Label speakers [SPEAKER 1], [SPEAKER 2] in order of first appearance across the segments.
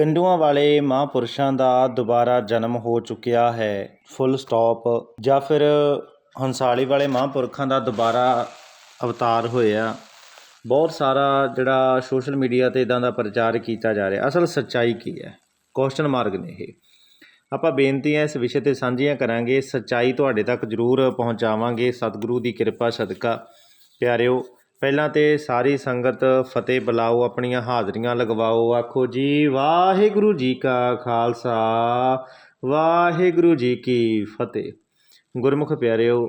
[SPEAKER 1] ਗੰਡੂਆਂ ਵਾਲੇ ਮਹਾਂਪੁਰਸ਼ਾਂ ਦਾ ਦੁਬਾਰਾ ਜਨਮ ਹੋ ਚੁੱਕਿਆ ਹੈ ਫੁੱਲ ਸਟਾਪ ਜਾਂ ਫਿਰ ਹੰਸਾਲੀ ਵਾਲੇ ਮਹਾਂਪੁਰਖਾਂ ਦਾ ਦੁਬਾਰਾ ਅਵਤਾਰ ਹੋਇਆ। ਬਹੁਤ ਸਾਰਾ ਜਿਹੜਾ ਸੋਸ਼ਲ ਮੀਡੀਆ ਤੇ ਇਦਾਂ ਦਾ ਪ੍ਰਚਾਰ ਕੀਤਾ ਜਾ ਰਿਹਾ। ਅਸਲ ਸੱਚਾਈ ਕੀ ਹੈ? ਕੁਐਸਚਨ ਮਾਰਕ ਨੇ ਇਹ। ਆਪਾਂ ਬੇਨਤੀਆਂ ਇਸ ਵਿਸ਼ੇ ਤੇ ਸਾਂਝੀਆਂ ਕਰਾਂਗੇ। ਸੱਚਾਈ ਤੁਹਾਡੇ ਤੱਕ ਜ਼ਰੂਰ ਪਹੁੰਚਾਵਾਂਗੇ। ਸਤਿਗੁਰੂ ਦੀ ਕਿਰਪਾ, ਸਦਕਾ। ਪਿਆਰਿਓ ਪਹਿਲਾਂ ਤੇ ਸਾਰੀ ਸੰਗਤ ਫਤਿਹ ਬੁਲਾਓ, ਆਪਣੀਆਂ ਹਾਜ਼ਰੀਆਂ ਲਗਵਾਓ, ਆਖੋ ਜੀ, ਵਾਹਿਗੁਰੂ ਜੀ ਕਾ ਖਾਲਸਾ, ਵਾਹਿਗੁਰੂ ਜੀ ਕੀ ਫਤਿਹ। ਗੁਰਮੁਖ ਪਿਆਰਿਓ,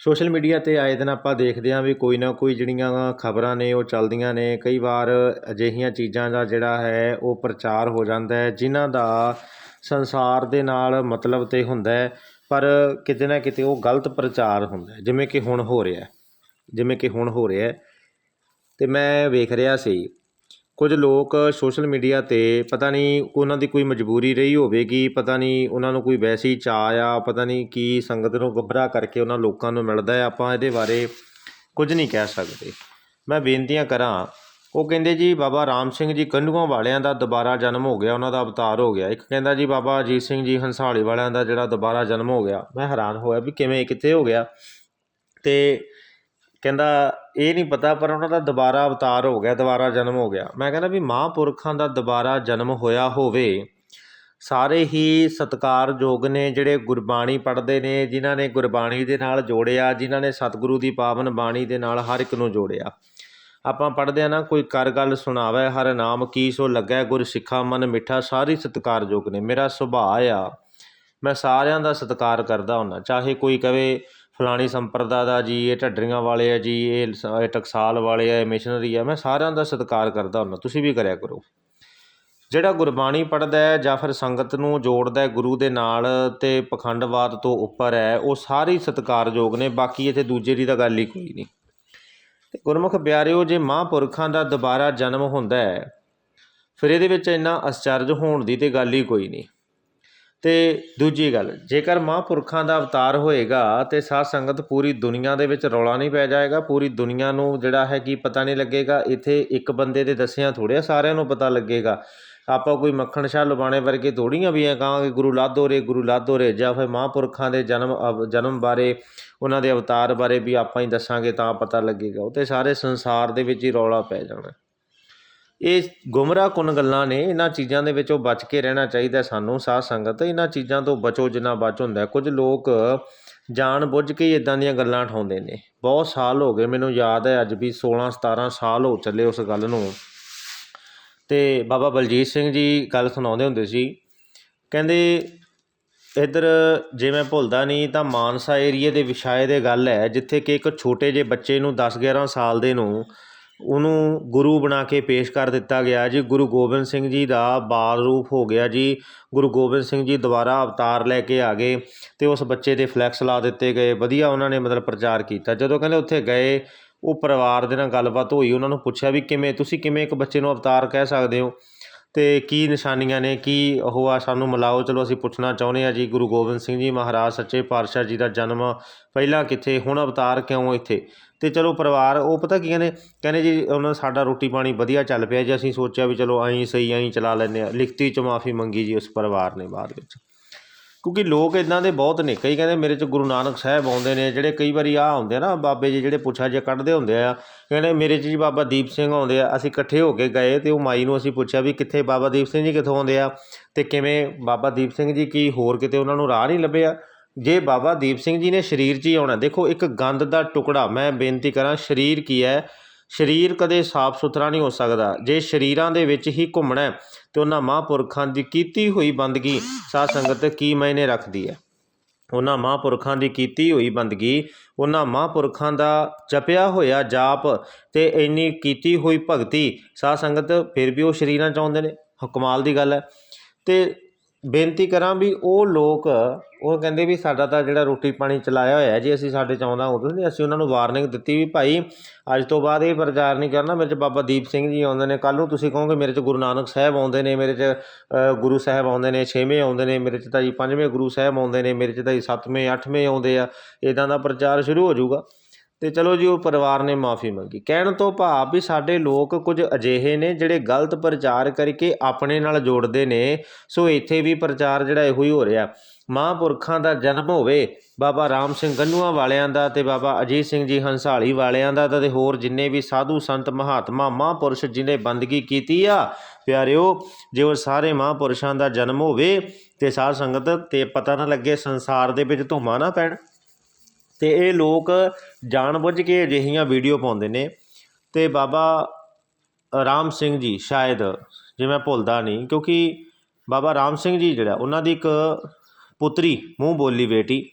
[SPEAKER 1] ਸੋਸ਼ਲ ਮੀਡੀਆ ਤੇ ਆਏ ਦਿਨ ਆਪਾਂ ਦੇਖਦੇ ਹਾਂ ਵੀ ਕੋਈ ਨਾ ਕੋਈ ਜਿਹੜੀਆਂ ਖਬਰਾਂ ਨੇ, ਉਹ ਚੱਲਦੀਆਂ ਨੇ। ਕਈ ਵਾਰ ਅਜਿਹੀਆਂ ਚੀਜ਼ਾਂ ਦਾ ਜਿਹੜਾ ਹੈ, ਉਹ ਪ੍ਰਚਾਰ ਹੋ ਜਾਂਦਾ ਹੈ, ਜਿਨ੍ਹਾਂ ਦਾ ਸੰਸਾਰ ਦੇ ਨਾਲ ਮਤਲਬ ਤੇ ਹੁੰਦਾ ਪਰ ਕਿਤੇ ਨਾ ਕਿਤੇ ਉਹ ਗਲਤ ਪ੍ਰਚਾਰ ਹੁੰਦਾ ਜਿਵੇਂ ਕਿ ਹੁਣ ਹੋ ਰਿਹਾ ਜਿਵੇਂ ਕਿ ਹੁਣ ਹੋ ਰਿਹਾ ਹੈ। ਤੇ ਮੈਂ ਵੇਖ ਰਿਹਾ ਸੀ, ਕੁਝ ਲੋਕ ਸੋਸ਼ਲ ਮੀਡੀਆ ਤੇ ਪਤਾ ਨਹੀਂ ਉਹਨਾਂ ਦੀ ਕੋਈ ਮਜਬੂਰੀ ਰਹੀ ਹੋਵੇਗੀ, ਪਤਾ ਨਹੀਂ ਉਹਨਾਂ ਨੂੰ ਕੋਈ ਵੈਸੇ ਹੀ ਚਾਅ ਆ, ਪਤਾ ਨਹੀਂ ਕੀ ਸੰਗਤ ਨੂੰ ਗੱਭਰਾ ਕਰਕੇ ਉਹਨਾਂ ਲੋਕਾਂ ਨੂੰ ਮਿਲਦਾ ਹੈ। ਆਪਾਂ ਇਹਦੇ ਬਾਰੇ ਕੁਝ ਨਹੀਂ ਕਹਿ ਸਕਦੇ। ਮੈਂ ਬੇਨਤੀਆਂ ਕਰਾਂ, ਉਹ ਕਹਿੰਦੇ ਜੀ ਬਾਬਾ ਰਾਮ ਸਿੰਘ ਜੀ ਕੰਢੂਆਂ ਵਾਲਿਆਂ ਦਾ ਦੁਬਾਰਾ ਜਨਮ ਹੋ ਗਿਆ, ਉਹਨਾਂ ਦਾ ਅਵਤਾਰ ਹੋ ਗਿਆ। ਇੱਕ ਕਹਿੰਦਾ ਜੀ ਬਾਬਾ ਅਜੀਤ ਸਿੰਘ ਜੀ ਹੰਸਾਲੀ ਵਾਲਿਆਂ ਦਾ ਜਿਹੜਾ ਦੁਬਾਰਾ ਜਨਮ ਹੋ ਗਿਆ। ਮੈਂ ਹੈਰਾਨ ਹੋਇਆ ਵੀ ਕਿਵੇਂ, ਕਿੱਥੇ ਹੋ ਗਿਆ। ਤੇ ਕਹਿੰਦਾ, ਇਹ ਨਹੀਂ ਪਤਾ, ਪਰ ਉਹਨਾਂ ਦਾ ਦੁਬਾਰਾ ਅਵਤਾਰ ਹੋ ਗਿਆ, ਦੁਬਾਰਾ ਜਨਮ ਹੋ ਗਿਆ। ਮੈਂ ਕਹਿੰਦਾ ਵੀ ਮਹਾਂਪੁਰਖਾਂ ਦਾ ਦੁਬਾਰਾ ਜਨਮ ਹੋਇਆ ਹੋਵੇ, ਸਾਰੇ ਹੀ ਸਤਿਕਾਰਯੋਗ ਨੇ, ਜਿਹੜੇ ਗੁਰਬਾਣੀ ਪੜ੍ਹਦੇ ਨੇ, ਜਿਨ੍ਹਾਂ ਨੇ ਗੁਰਬਾਣੀ ਦੇ ਨਾਲ ਜੋੜਿਆ, ਜਿਨ੍ਹਾਂ ਨੇ ਸਤਿਗੁਰੂ ਦੀ ਪਾਵਨ ਬਾਣੀ ਦੇ ਨਾਲ ਹਰ ਇੱਕ ਨੂੰ ਜੋੜਿਆ। ਆਪਾਂ ਪੜ੍ਹਦੇ ਆ ਨਾ, ਕੋਈ ਕਰ ਗੱਲ ਸੁਣਾਵੇ, ਹਰ ਨਾਮ ਕੀ ਸੋ ਲੱਗੈ, ਗੁਰ ਸਿੱਖਾ ਮਨ ਮਿੱਠਾ, ਸਾਰੀ ਸਤਿਕਾਰਯੋਗ ਨੇ। ਮੇਰਾ ਸੁਭਾਅ ਆ, ਮੈਂ ਸਾਰਿਆਂ ਦਾ ਸਤਿਕਾਰ ਕਰਦਾ ਹੁੰਨਾ, ਚਾਹੇ ਕੋਈ ਕਵੇ ਫਲਾਣੀ ਸੰਪਰਦਾ ਦਾ ਜੀ, ਇਹ ਢੱਡਰੀਆਂ ਵਾਲੇ ਆ ਜੀ, ਇਹ ਟਕਸਾਲ ਵਾਲੇ ਆ, ਇਹ ਮਿਸ਼ਨਰੀ ਆ, ਮੈਂ ਸਾਰਿਆਂ ਦਾ ਸਤਿਕਾਰ ਕਰਦਾ ਹੁੰਦਾ, ਤੁਸੀਂ ਵੀ ਕਰਿਆ ਕਰੋ। ਜਿਹੜਾ ਗੁਰਬਾਣੀ ਪੜ੍ਹਦਾ ਹੈ ਜਾਂ ਫਿਰ ਸੰਗਤ ਨੂੰ ਜੋੜਦਾ ਹੈ ਗੁਰੂ ਦੇ ਨਾਲ ਤੇ ਪਖੰਡਵਾਦ ਤੋਂ ਉੱਪਰ ਹੈ, ਉਹ ਸਾਰੇ ਸਤਿਕਾਰਯੋਗ ਨੇ, ਬਾਕੀ ਇੱਥੇ ਦੂਜੇ ਦੀ ਤਾਂ ਗੱਲ ਹੀ ਕੋਈ ਨਹੀਂ। ਤੇ ਗੁਰਮੁਖ ਪਿਆਰਿਓ ਜੇ ਮਹਾਂਪੁਰਖਾਂ ਦਾ ਦੁਬਾਰਾ ਜਨਮ ਹੁੰਦਾ ਹੈ, ਫਿਰ ਇਹਦੇ ਵਿੱਚ ਇੰਨਾ ਅਚਰਜ ਹੋਣ ਦੀ ਤੇ ਗੱਲ ਹੀ ਕੋਈ ਨਹੀਂ। ਤੇ ਦੂਜੀ ਗੱਲ, ਜੇਕਰ ਮਹਾਂਪੁਰਖਾਂ ਦਾ ਅਵਤਾਰ ਹੋਏਗਾ ਤੇ ਸਾਧ ਸੰਗਤ ਪੂਰੀ ਦੁਨੀਆ ਦੇ ਵਿੱਚ ਰੌਲਾ ਨਹੀਂ ਪੈ ਜਾਏਗਾ, ਪੂਰੀ ਦੁਨੀਆ ਨੂੰ ਜਿਹੜਾ ਹੈ ਕਿ ਪਤਾ ਨਹੀਂ ਲੱਗੇਗਾ, ਇੱਥੇ ਇੱਕ ਬੰਦੇ ਦੇ ਦੱਸਿਆਂ ਥੋੜ੍ਹੇ ਸਾਰਿਆਂ ਨੂੰ ਪਤਾ ਲੱਗੇਗਾ। ਆਪਾਂ ਕੋਈ ਮੱਖਣ ਸ਼ਾਹ ਲੁਬਾਣੇ ਵਰਗੇ ਥੋੜੀਆਂ ਵੀ ਐ ਕਹਾਂਗੇ ਗੁਰੂ ਲਾਧੋ ਰੇ, ਗੁਰੂ ਲਾਧੋ ਰੇ, ਜਾਂ ਫਿਰ ਮਹਾਂਪੁਰਖਾਂ ਦੇ ਜਨਮ ਅਵ- ਜਨਮ ਬਾਰੇ, ਉਹਨਾਂ ਦੇ ਅਵਤਾਰ ਬਾਰੇ ਵੀ ਆਪਾਂ ਹੀ ਦੱਸਾਂਗੇ ਤਾਂ ਪਤਾ ਲੱਗੇਗਾ। ਉਹ ਤੇ ਸਾਰੇ ਸੰਸਾਰ ਦੇ ਵਿੱਚ ਹੀ ਰੌਲਾ ਪੈ ਜਾਣਾ। ਇਹ ਗੁੰਮਰਾਹ ਕੁਨ ਗੱਲਾਂ ਨੇ, ਇਹਨਾਂ ਚੀਜ਼ਾਂ ਦੇ ਵਿੱਚੋਂ ਬਚ ਕੇ ਰਹਿਣਾ ਚਾਹੀਦਾ ਸਾਨੂੰ, ਸਾਧ ਸੰਗਤ। ਇਹਨਾਂ ਚੀਜ਼ਾਂ ਤੋਂ ਬਚੋ ਜਿੰਨਾ ਬਚ ਹੁੰਦਾ ਕੁਝ ਲੋਕ ਜਾਣ ਬੁੱਝ ਕੇ ਇਦਾਂ ਦੀਆਂ ਗੱਲਾਂ ਉਠਾਉਂਦੇ ਨੇ। ਬਹੁਤ ਸਾਲ ਹੋ ਗਏ, ਮੈਨੂੰ ਯਾਦ ਹੈ ਅੱਜ ਵੀ 16 17 ਸਾਲ ਹੋ ਚੱਲੇ ਉਸ ਗੱਲ ਨੂੰ। ਤੇ ਬਾਬਾ ਬਲਜੀਤ ਸਿੰਘ ਜੀ ਗੱਲ ਸੁਣਾਉਂਦੇ ਹੁੰਦੇ ਸੀ, ਕਹਿੰਦੇ, ਇੱਧਰ ਜੇ ਮੈਂ ਭੁੱਲਦਾ ਨਹੀਂ ਤਾਂ ਮਾਨਸਾ ਏਰੀਏ ਦੇ ਵਿਸ਼ਾਏ ਦੇ ਗੱਲ ਹੈ, ਜਿੱਥੇ ਕਿ ਇੱਕ ਛੋਟੇ ਜਿਹੇ ਬੱਚੇ ਨੂੰ 10 11 ਸਾਲ ਦੇ ਨੂੰ ਉਹਨੂੰ ਗੁਰੂ ਬਣਾ ਕੇ ਪੇਸ਼ ਕਰ ਦਿੱਤਾ ਗਿਆ ਜੀ। ਗੁਰੂ ਗੋਬਿੰਦ ਸਿੰਘ ਜੀ ਦਾ ਬਾਲ ਰੂਪ ਹੋ ਗਿਆ ਜੀ। ਗੁਰੂ ਗੋਬਿੰਦ ਸਿੰਘ ਜੀ ਦੁਬਾਰਾ ਅਵਤਾਰ ਲੈ ਕੇ ਆ ਗਏ ਤੇ ਉਸ ਬੱਚੇ ਦੇ ਫਲੈਕਸ ਲਾ ਦਿੱਤੇ ਗਏ। ਵਧੀਆ ਉਹਨਾਂ ਨੇ ਮਤਲਬ ਪ੍ਰਚਾਰ ਕੀਤਾ। ਜਦੋਂ ਕਹਿੰਦੇ ਉੱਥੇ ਗਏ, ਉਹ ਪਰਿਵਾਰ ਦੇ ਨਾਲ ਗੱਲਬਾਤ ਹੋਈ, ਉਹਨਾਂ ਨੂੰ ਪੁੱਛਿਆ ਵੀ ਕਿਵੇਂ, ਤੁਸੀਂ ਕਿਵੇਂ ਇੱਕ ਬੱਚੇ ਨੂੰ ਅਵਤਾਰ ਕਹਿ ਸਕਦੇ ਹੋ? ਅਤੇ ਕੀ ਨਿਸ਼ਾਨੀਆਂ ਨੇ, ਕੀ ਉਹ ਆ ਸਾਨੂੰ ਮਿਲਾਓ? ਚਲੋ ਅਸੀਂ ਪੁੱਛਣਾ ਚਾਹੁੰਦੇ ਹਾਂ ਜੀ, ਗੁਰੂ ਗੋਬਿੰਦ ਸਿੰਘ ਜੀ ਮਹਾਰਾਜ, ਸੱਚੇ ਪਾਤਸ਼ਾਹ ਜੀ ਦਾ ਜਨਮ ਪਹਿਲਾਂ ਕਿੱਥੇ, ਹੁਣ ਅਵਤਾਰ ਕਿਉਂ ਇੱਥੇ? ਅਤੇ ਚਲੋ ਪਰਿਵਾਰ, ਉਹ ਪਤਾ ਕੀ ਕਹਿੰਦੇ? ਕਹਿੰਦੇ ਜੀ, ਉਹਨਾਂ ਸਾਡਾ ਰੋਟੀ ਪਾਣੀ ਵਧੀਆ ਚੱਲ ਪਿਆ ਜੀ, ਅਸੀਂ ਸੋਚਿਆ ਵੀ ਚਲੋ ਐਂ ਸਹੀ ਐਂ ਚਲਾ ਲੈਂਦੇ ਹਾਂ। ਲਿਖਤੀ ਚ ਮਾਫੀ ਮੰਗੀ ਜੀ ਉਸ ਪਰਿਵਾਰ ਨੇ ਬਾਅਦ ਵਿੱਚ। ਕਿਉਂਕਿ ਲੋਕ ਇਦਾਂ ਦੇ ਬਹੁਤ ਨੇ। ਕਈ ਕਹਿੰਦੇ ਮੇਰੇ ਚ ਗੁਰੂ ਨਾਨਕ ਸਾਹਿਬ ਆਉਂਦੇ ਨੇ, ਜਿਹੜੇ ਕਈ ਵਾਰੀ ਆ ਆਉਂਦੇ ਆ ਨਾ ਬਾਬੇ ਜੀ ਜਿਹੜੇ ਪੁੱਛਾ ਜੇ ਕੱਢਦੇ ਹੁੰਦੇ ਆ। ਕਹਿੰਦੇ ਮੇਰੇ ਚ ਜੀ ਬਾਬਾ ਦੀਪ ਸਿੰਘ ਆਉਂਦੇ ਆ, ਅਸੀਂ ਇਕੱਠੇ ਹੋ ਕੇ ਗਏ ਤੇ ਉਹ ਮਾਈ ਨੂੰ ਅਸੀਂ ਪੁੱਛਿਆ ਵੀ ਕਿੱਥੇ ਬਾਬਾ ਦੀਪ ਸਿੰਘ ਜੀ ਕਿੱਥੋਂ ਆਉਂਦੇ ਆ? ਤੇ ਕਿਵੇਂ ਬਾਬਾ ਦੀਪ ਸਿੰਘ ਜੀ ਕੀ ਹੋਰ ਕਿਤੇ ਉਹਨਾਂ ਨੂੰ ਰਾਹ ਨਹੀਂ ਲੱਭਿਆ? ਜੇ ਬਾਬਾ ਦੀਪ ਸਿੰਘ ਜੀ ਨੇ ਸਰੀਰ 'ਚ ਹੀ ਆਉਣਾ, ਦੇਖੋ ਇੱਕ ਗੰਦ ਦਾ ਟੁਕੜਾ, ਮੈਂ ਬੇਨਤੀ ਕਰਾਂ, ਸਰੀਰ ਕੀ ਹੈ? ਸਰੀਰ ਕਦੇ ਸਾਫ਼ ਸੁਥਰਾ ਨਹੀਂ ਹੋ ਸਕਦਾ। ਜੇ ਸਰੀਰਾਂ ਦੇ ਵਿੱਚ ਹੀ ਘੁੰਮਣਾ ਹੈ, ਤੇ ਉਹਨਾਂ ਮਹਾਂਪੁਰਖਾਂ ਦੀ ਕੀਤੀ ਹੋਈ ਬੰਦਗੀ ਸਾਧ ਸੰਗਤ ਕੀ ਮਾਇਨੇ ਰੱਖਦੀ ਹੈ? ਉਹਨਾਂ ਮਹਾਂਪੁਰਖਾਂ ਦੀ ਕੀਤੀ ਹੋਈ ਬੰਦਗੀ ਉਹਨਾਂ ਮਹਾਂਪੁਰਖਾਂ ਦਾ ਜਪਿਆ ਹੋਇਆ ਜਾਪ ਤੇ ਇੰਨੀ ਕੀਤੀ ਹੋਈ ਭਗਤੀ ਸਾਧ ਸੰਗਤ ਫਿਰ ਵੀ ਉਹ ਸਰੀਰਾਂ ਚ ਆਉਂਦੇ ਨੇ। ਹ- ਦੀ ਗੱਲ ਹੈ। ਤੇ ਬੇਨਤੀ ਕਰਾਂ ਵੀ ਉਹ ਲੋਕ, ਉਹ ਕਹਿੰਦੇ ਵੀ ਸਾਡਾ ਤਾਂ ਜਿਹੜਾ ਰੋਟੀ ਪਾਣੀ ਚਲਾਇਆ ਹੋਇਆ ਜੀ, ਅਸੀਂ ਸਾਡੇ ਚ ਆਉਂਦਾ ਉਦੋਂ ਨਹੀਂ, ਅਸੀਂ ਉਹਨਾਂ ਨੂੰ ਵਾਰਨਿੰਗ ਦਿੱਤੀ ਵੀ ਭਾਈ ਅੱਜ ਤੋਂ ਬਾਅਦ ਇਹ ਪ੍ਰਚਾਰ ਨਹੀਂ ਕਰਨਾ, ਮੇਰੇ ਚ ਬਾਬਾ ਦੀਪ ਸਿੰਘ ਜੀ ਆਉਂਦੇ ਨੇ ਕੱਲ ਨੂੰ ਤੁਸੀਂ ਕਹੋਗੇ ਮੇਰੇ ਚ ਗੁਰੂ ਨਾਨਕ ਸਾਹਿਬ ਆਉਂਦੇ ਨੇ, ਮੇਰੇ ਚ ਗੁਰੂ ਸਾਹਿਬ ਆਉਂਦੇ ਨੇ, ਛੇਵੇਂ ਆਉਂਦੇ ਨੇ, ਮੇਰੇ ਚ ਤਾਂ ਜੀ ਪੰਜਵੇਂ ਗੁਰੂ ਸਾਹਿਬ ਆਉਂਦੇ ਨੇ, ਮੇਰੇ ਚ ਤਾਂ ਜੀ ਸੱਤਵੇਂ, ਅੱਠਵੇਂ ਆਉਂਦੇ ਆ ਇਦਾਂ ਦਾ ਪ੍ਰਚਾਰ ਸ਼ੁਰੂ ਹੋ ਜਾਊਗਾ। ਅਤੇ ਚਲੋ ਜੀ, ਉਹ ਪਰਿਵਾਰ ਨੇ ਮਾਫੀ ਮੰਗੀ। ਕਹਿਣ ਤੋਂ ਭਾਵ ਵੀ ਸਾਡੇ ਲੋਕ ਕੁਝ ਅਜਿਹੇ ਨੇ ਜਿਹੜੇ ਗਲਤ ਪ੍ਰਚਾਰ ਕਰਕੇ ਆਪਣੇ ਨਾਲ ਜੋੜਦੇ ਨੇ, ਸੋ ਇੱਥੇ ਵੀ ਪ੍ਰਚਾਰ ਜਿਹੜਾ ਇਹੋ ਹੀ ਹੋ ਰਿਹਾ। ਮਹਾਂਪੁਰਖਾਂ ਦਾ ਜਨਮ ਹੋਵੇ, ਬਾਬਾ ਰਾਮ ਸਿੰਘ ਗੰਨੂਆ ਵਾਲਿਆਂ ਦਾ ਤੇ ਬਾਬਾ ਅਜੀਤ ਸਿੰਘ ਜੀ ਹੰਸਾਲੀ ਵਾਲਿਆਂ ਦਾ ਤੇ ਹੋਰ ਜਿੰਨੇ ਵੀ ਸਾਧੂ ਸੰਤ, ਮਹਾਤਮਾ, ਮਹਾਂਪੁਰਸ਼ ਜਿਨੇ ਬੰਦਗੀ ਕੀਤੀ ਆ, ਪਿਆਰਿਓ, ਜੇ ਉਹ ਸਾਰੇ ਮਹਾਂਪੁਰਸ਼ਾਂ ਦਾ ਜਨਮ ਹੋਵੇ ਤੇ ਸਾਧ ਸੰਗਤ ਤੇ ਪਤਾ ਨਾ ਲੱਗੇ ਸੰਸਾਰ ਦੇ ਵਿੱਚ ਧੁੰਮਾਂ ਨਾ ਪੈਣ। ਅਤੇ ਇਹ ਲੋਕ ਜਾਣਬੁੱਝ ਕੇ ਅਜਿਹੀਆਂ ਵੀਡੀਓ ਪਾਉਂਦੇ ਨੇ। ਅਤੇ ਬਾਬਾ ਰਾਮ ਸਿੰਘ ਜੀ ਸ਼ਾਇਦ, ਜੇ ਮੈਂ ਭੁੱਲਦਾ ਨਹੀਂ, ਕਿਉਂਕਿ ਬਾਬਾ ਰਾਮ ਸਿੰਘ ਜੀ ਜਿਹੜਾ, ਉਹਨਾਂ ਦੀ ਇੱਕ ਪੁੱਤਰੀ, ਮੂੰਹ ਬੋਲੀ ਬੇਟੀ।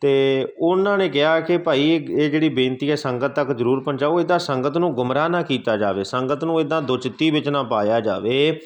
[SPEAKER 1] ਤੇ ਉਹਨਾਂ ਨੇ ਕਿਹਾ ਕਿ ਭਾਈ, ਇਹ ਜਿਹੜੀ ਬੇਨਤੀ ਹੈ, ਸੰਗਤ ਤੱਕ ਜ਼ਰੂਰ ਪਹੁੰਚਾਓ। ਇਦਾਂ ਸੰਗਤ ਨੂੰ ਗੁੰਮਰਾਹ ਨਾ ਕੀਤਾ ਜਾਵੇ। ਸੰਗਤ ਨੂੰ ਇਦਾਂ ਦੁਚਿੱਤੀ ਵਿੱਚ ਨਾ ਪਾਇਆ ਜਾਵੇ।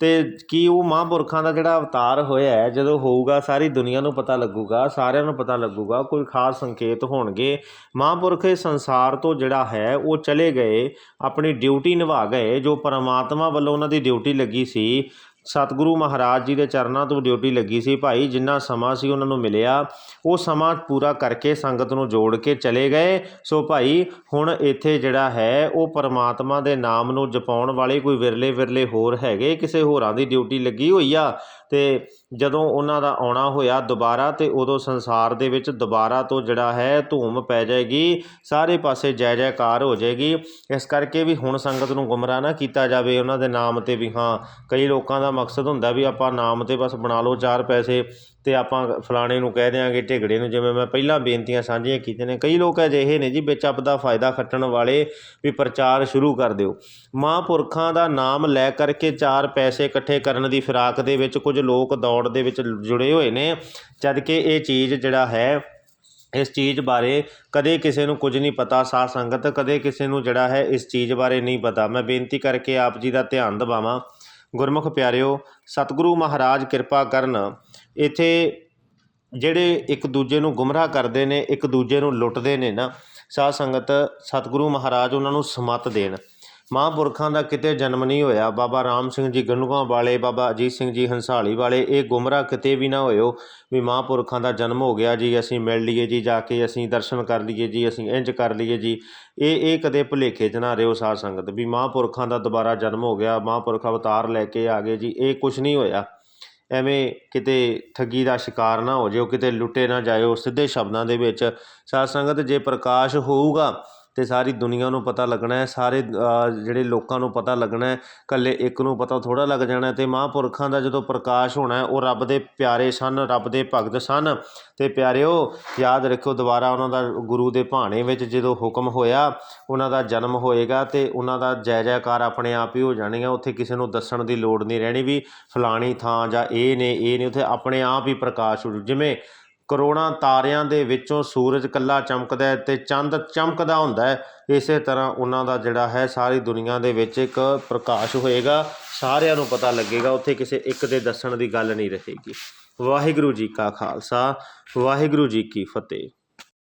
[SPEAKER 1] ਅਤੇ ਕੀ ਉਹ ਮਹਾਂਪੁਰਖਾਂ ਦਾ ਜਿਹੜਾ ਅਵਤਾਰ ਹੋਇਆ ਜਦੋਂ ਹੋਊਗਾ ਸਾਰੀ ਦੁਨੀਆ ਨੂੰ ਪਤਾ ਲੱਗੂਗਾ, ਸਾਰਿਆਂ ਨੂੰ ਪਤਾ ਲੱਗੂਗਾ, ਕੋਈ ਖਾਸ ਸੰਕੇਤ ਹੋਣਗੇ, ਮਹਾਂਪੁਰਖ ਇਹ ਸੰਸਾਰ ਤੋਂ ਜਿਹੜਾ ਹੈ, ਉਹ ਚਲੇ ਗਏ, ਆਪਣੀ ਡਿਊਟੀ ਨਿਭਾ ਗਏ, ਜੋ ਪਰਮਾਤਮਾ ਵੱਲੋਂ ਉਹਨਾਂ ਦੀ ਡਿਊਟੀ ਲੱਗੀ ਸੀ ਸਤਿਗੁਰੂ ਮਹਾਰਾਜ ਜੀ ਦੇ ਚਰਨਾਂ ਤੋਂ ਡਿਊਟੀ ਲੱਗੀ ਸੀ ਭਾਈ, ਜਿੰਨਾ ਸਮਾਂ ਸੀ ਉਹਨਾਂ ਨੂੰ ਮਿਲਿਆ, ਉਹ ਸਮਾਂ ਪੂਰਾ ਕਰਕੇ ਸੰਗਤ ਨੂੰ ਜੋੜ ਕੇ ਚਲੇ ਗਏ। ਸੋ ਭਾਈ, ਹੁਣ ਇੱਥੇ ਜਿਹੜਾ ਹੈ, ਉਹ ਪਰਮਾਤਮਾ ਦੇ ਨਾਮ ਨੂੰ ਜਪਾਉਣ ਵਾਲੇ ਕੋਈ ਵਿਰਲੇ ਵਿਰਲੇ ਹੋਰ ਹੈਗੇ? ਕਿਸੇ ਹੋਰਾਂ ਦੀ ਡਿਊਟੀ ਲੱਗੀ ਹੋਈ ਆ? ਤੇ ਜਦੋਂ ਉਹਨਾਂ ਦਾ ਆਉਣਾ ਹੋਇਆ ਦੁਬਾਰਾ, ਤੇ ਉਦੋਂ ਸੰਸਾਰ ਦੇ ਵਿੱਚ ਦੁਬਾਰਾ ਤੋਂ ਜਿਹੜਾ ਹੈ, ਧੂਮ ਪੈ ਜਾਏਗੀ, ਸਾਰੇ ਪਾਸੇ ਜੈ ਜੈਕਾਰ ਹੋ ਜਾਏਗੀ। ਇਸ ਕਰਕੇ ਵੀ ਹੁਣ ਸੰਗਤ ਨੂੰ ਗੁੰਮਰਾਹ ਨਾ ਕੀਤਾ ਜਾਵੇ ਉਹਨਾਂ ਦੇ ਨਾਮ ਤੇ ਵੀ। ਹਾਂ, ਕਈ ਲੋਕਾਂ ਦਾ ਮਕਸਦ ਹੁੰਦਾ ਵੀ ਆਪਾਂ ਨਾਮ ਤੇ ਬਸ ਬਣਾ ਲਓ ਚਾਰ ਪੈਸੇ ਤੇ ਆਪਾਂ ਫਲਾਣੇ ਨੂੰ ਕਹਿ ਦਿਆਂਗੇ, ਢਿਗੜੇ ਨੂੰ, ਜਿਵੇਂ ਮੈਂ ਪਹਿਲਾਂ ਬੇਨਤੀਆਂ ਸਾਂਝੀਆਂ ਕੀਤੀਆਂ ਨੇ। ਕਈ ਲੋਕ ਅਜਿਹੇ ਨੇ ਜੀ ਵਿੱਚ ਆਪਦਾ ਫਾਇਦਾ ਖੱਟਣ ਵਾਲੇ ਵੀ ਪ੍ਰਚਾਰ ਸ਼ੁਰੂ ਕਰ ਦਿਓ। ਮਹਾਂਪੁਰਖਾਂ ਦਾ ਨਾਮ ਲੈ ਕਰਕੇ ਚਾਰ ਪੈਸੇ ਇਕੱਠੇ ਕਰਨ ਦੀ ਫਿਰਾਕ ਦੇ ਵਿੱਚ ਕੁਝ ਲੋਕ ਦੌੜ ਦੇ ਵਿੱਚ ਜੁੜੇ ਹੋਏ ਨੇ। ਜਦ ਕਿ ਇਹ ਚੀਜ਼ ਜਿਹੜਾ ਹੈ, ਇਸ ਚੀਜ਼ ਬਾਰੇ ਕਦੇ ਕਿਸੇ ਨੂੰ ਕੁਝ ਨਹੀਂ ਪਤਾ, ਸਾਧ ਸੰਗਤ ਕਦੇ ਕਿਸੇ ਨੂੰ ਜਿਹੜਾ ਹੈ ਇਸ ਚੀਜ਼ ਬਾਰੇ ਨਹੀਂ ਪਤਾ। ਮੈਂ ਬੇਨਤੀ ਕਰਕੇ ਆਪ ਜੀ ਦਾ ਧਿਆਨ ਦਿਵਾਵਾਂ। ਗੁਰਮੁਖ ਪਿਆਰਿਓ, ਸਤਿਗੁਰੂ ਮਹਾਰਾਜ ਕਿਰਪਾ ਕਰਨ, ਇੱਥੇ ਜਿਹੜੇ ਇੱਕ ਦੂਜੇ ਨੂੰ ਗੁੰਮਰਾਹ ਕਰਦੇ ਨੇ, ਇੱਕ ਦੂਜੇ ਨੂੰ ਲੁੱਟਦੇ ਨੇ ਨਾ, ਸਾਧ ਸੰਗਤ ਸਤਿਗੁਰੂ ਮਹਾਰਾਜ ਉਹਨਾਂ ਨੂੰ ਸਮਤ ਦੇਣ। ਮਹਾਂਪੁਰਖਾਂ ਦਾ ਕਿਤੇ ਜਨਮ ਨਹੀਂ ਹੋਇਆ। ਬਾਬਾ ਰਾਮ ਸਿੰਘ ਜੀ ਗੰਨੂਆਂ ਵਾਲੇ, ਬਾਬਾ ਅਜੀਤ ਸਿੰਘ ਜੀ ਹੰਸਾਲੀ ਵਾਲੇ, ਇਹ ਗੁੰਮਰਾਹ ਕਿਤੇ ਵੀ ਨਾ ਹੋਇਓ ਵੀ ਮਹਾਂਪੁਰਖਾਂ ਦਾ ਜਨਮ ਹੋ ਗਿਆ ਜੀ। ਅਸੀਂ ਮਿਲ ਲਈਏ ਜੀ, ਜਾ ਕੇ ਅਸੀਂ ਦਰਸ਼ਨ ਕਰ ਲਈਏ ਜੀ, ਅਸੀਂ ਇੰਜ ਕਰ ਲਈਏ ਜੀ। ਇਹ ਇਹ ਕਦੇ ਭੁਲੇਖੇ 'ਚ ਨਾ ਰਿਓ ਸਾਧ ਸੰਗਤ ਵੀ ਮਹਾਂਪੁਰਖਾਂ ਦਾ ਦੁਬਾਰਾ ਜਨਮ ਹੋ ਗਿਆ, ਮਹਾਂਪੁਰਖ ਅਵਤਾਰ ਲੈ ਕੇ ਆ ਗਏ ਜੀ। ਇਹ ਕੁਝ ਨਹੀਂ ਹੋਇਆ। ਐਵੇਂ ਕਿਤੇ ਠੱਗੀ ਦਾ ਸ਼ਿਕਾਰ ਨਾ ਹੋ ਜਿਓ, ਕਿਤੇ ਲੁੱਟੇ ਨਾ ਜਾਇਓ, ਸਿੱਧੇ ਸ਼ਬਦਾਂ ਦੇ ਵਿੱਚ ਸਾਧ ਸੰਗਤ ਜੇ ਪ੍ਰਕਾਸ਼ ਹੋਊਗਾ ਅਤੇ ਸਾਰੀ ਦੁਨੀਆ ਨੂੰ ਪਤਾ ਲੱਗਣਾ ਸਾਰੇ ਜਿਹੜੇ ਲੋਕਾਂ ਨੂੰ ਪਤਾ ਲੱਗਣਾ ਇਕੱਲੇ ਇੱਕ ਨੂੰ ਪਤਾ ਥੋੜ੍ਹਾ ਲੱਗ ਜਾਣਾ ਅਤੇ ਮਹਾਂਪੁਰਖਾਂ ਦਾ ਜਦੋਂ ਪ੍ਰਕਾਸ਼ ਹੋਣਾ ਉਹ ਰੱਬ ਦੇ ਪਿਆਰੇ ਸਨ, ਰੱਬ ਦੇ ਭਗਤ ਸਨ। ਤੇ ਪਿਆਰਿਓ, ਯਾਦ ਰੱਖਿਓ ਦੁਬਾਰਾ ਉਹਨਾਂ ਦਾ ਗੁਰੂ ਦੇ ਭਾਣੇ ਵਿੱਚ ਜਦੋਂ ਹੁਕਮ ਹੋਇਆ, ਉਹਨਾਂ ਦਾ ਜਨਮ ਹੋਏਗਾ ਅਤੇ ਉਹਨਾਂ ਦਾ ਜੈ ਜੈਕਾਰ ਆਪਣੇ ਆਪ ਹੀ ਹੋ ਜਾਣੀਆਂ ਉੱਥੇ ਕਿਸੇ ਨੂੰ ਦੱਸਣ ਦੀ ਲੋੜ ਨਹੀਂ ਰਹਿਣੀ ਵੀ ਫਲਾਣੀ ਥਾਂ ਜਾਂ ਇਹ ਨੇ ਇਹ ਨੇ, ਉੱਥੇ ਆਪਣੇ ਆਪ ਹੀ ਪ੍ਰਕਾਸ਼ ਹੋ ਜਿਵੇਂ ਕਰੋੜਾਂ ਤਾਰਿਆਂ ਦੇ ਵਿੱਚੋਂ ਸੂਰਜ ਕੱਲਾ ਚਮਕਦਾ ਹੈ ਤੇ ਚੰਦ ਚਮਕਦਾ ਹੁੰਦਾ ਹੈ। ਇਸੇ ਤਰ੍ਹਾਂ ਉਹਨਾਂ ਦਾ ਜਿਹੜਾ ਹੈ, ਸਾਰੀ ਦੁਨੀਆ ਦੇ ਵਿੱਚ ਇੱਕ ਪ੍ਰਕਾਸ਼ ਹੋਏਗਾ। ਸਾਰਿਆਂ ਨੂੰ ਪਤਾ ਲੱਗੇਗਾ, ਉੱਥੇ ਕਿਸੇ ਇੱਕ ਦੇ ਦੱਸਣ ਦੀ ਗੱਲ ਨਹੀਂ ਰਹੇਗੀ। ਵਾਹਿਗੁਰੂ ਜੀ ਕਾ ਖਾਲਸਾ, ਵਾਹਿਗੁਰੂ ਜੀ ਕੀ ਫਤਿਹ।